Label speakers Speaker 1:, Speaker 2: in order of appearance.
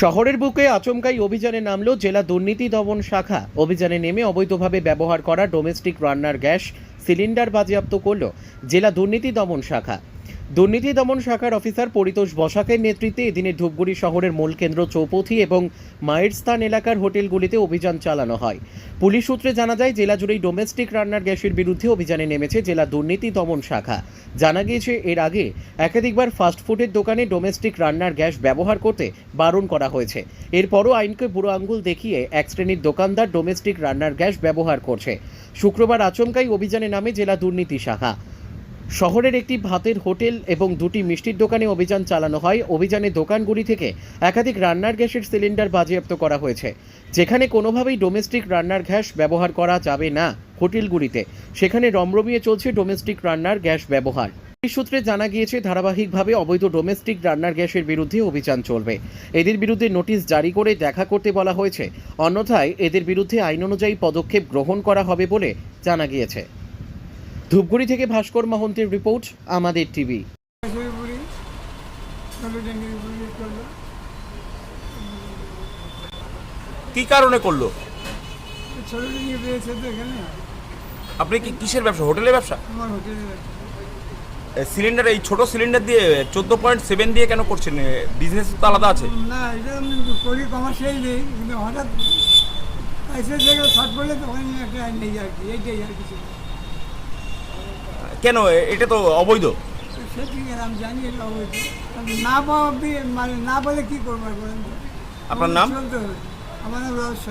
Speaker 1: শহরের বুকে আচমকাই অভিযানে নামলো জেলা দুর্নীতি দমন শাখা। অভিযানে নেমে অবৈধভাবে ব্যবহার করা ডোমেস্টিক রান্নার গ্যাস সিলিন্ডার বাজেয়াপ্ত করল জেলা দুর্নীতি দমন শাখা। দুর্নীতি দমন শাখার অফিসার পরিতোষ বসাকের নেতৃত্বে এদিনে ধূপগুড়ি শহরের মূল কেন্দ্র চৌপথি এবং মায়ের স্থান এলাকার হোটেলগুলিতে অভিযান চালানো হয়। পুলিশ সূত্রে জানা যায়, জেলা জুড়েই ডোমেস্টিক রান্নার গ্যাসের বিরুদ্ধে অভিযানে নেমেছে জেলা দুর্নীতি দমন শাখা। জানা গিয়েছে, এর আগে একাধিকবার ফাস্টফুডের দোকানে ডোমেস্টিক রান্নার গ্যাস ব্যবহার করতে বারণ করা হয়েছে। এরপরও আইনকে বুড়ো আঙ্গুল দেখিয়ে এক শ্রেণির দোকানদার ডোমেস্টিক রান্নার গ্যাস ব্যবহার করছে। শুক্রবার আচমকাই অভিযানে নামে জেলা দুর্নীতি শাখা। শহরের একটি ভাতের হোটেল এবং দুটি মিষ্টির দোকানে অভিযান চালানো হয়। অভিযানে দোকানগুলি থেকে একাধিক রান্নার গ্যাসের সিলিন্ডার বাজেয়াপ্ত করা হয়েছে। যেখানে কোনোভাবেই ডোমেস্টিক রান্নার গ্যাস ব্যবহার করা যাবে না হোটেলগুলিতে। সেখানে রমরমিয়ে চলছে ডোমেস্টিক রান্নার গ্যাস ব্যবহার। পুলিশ সূত্রে জানা গিয়েছে, ধারাবাহিকভাবে অবৈধ ডোমেস্টিক রান্নার গ্যাসের বিরুদ্ধে অভিযান চলবে। এদের বিরুদ্ধে নোটিশ জারি করে দেখা করতে বলা হয়েছে। অন্যথায় এদের বিরুদ্ধে আইন অনুযায়ী পদক্ষেপ গ্রহণ করা হবে বলে জানা গিয়েছে। ধূপগুড়ি থেকে ভাস্কর মহন্তের রিপোর্ট আমাদের টিভি।
Speaker 2: কি কারণে করল? আপনি কি কিসের ব্যবসা? হোটেলের ব্যবসা?
Speaker 3: আমার হোটেলে
Speaker 2: সিলিন্ডার এই ছোট সিলিন্ডার দিয়ে চোদ্দ পয়েন্ট সেভেন দিয়ে কেন করছেন? বিজনেস তো আলাদা আছে।
Speaker 3: না এটা আমি করি কমার্শিয়াল নেই কিন্তু হঠাৎ এসে দেখে শর্ট পড়লে তখন একটা নেই আর কি এইটাই আর কিছু।
Speaker 2: কেন? এটা তো অবৈধ।
Speaker 3: তো সে ঠিক আছে আমি জানি এটা অবৈধ না পাওয়া অব্দি মানে না বলে কী করব
Speaker 2: আপনার নাম?
Speaker 3: আমার নাম রহস্য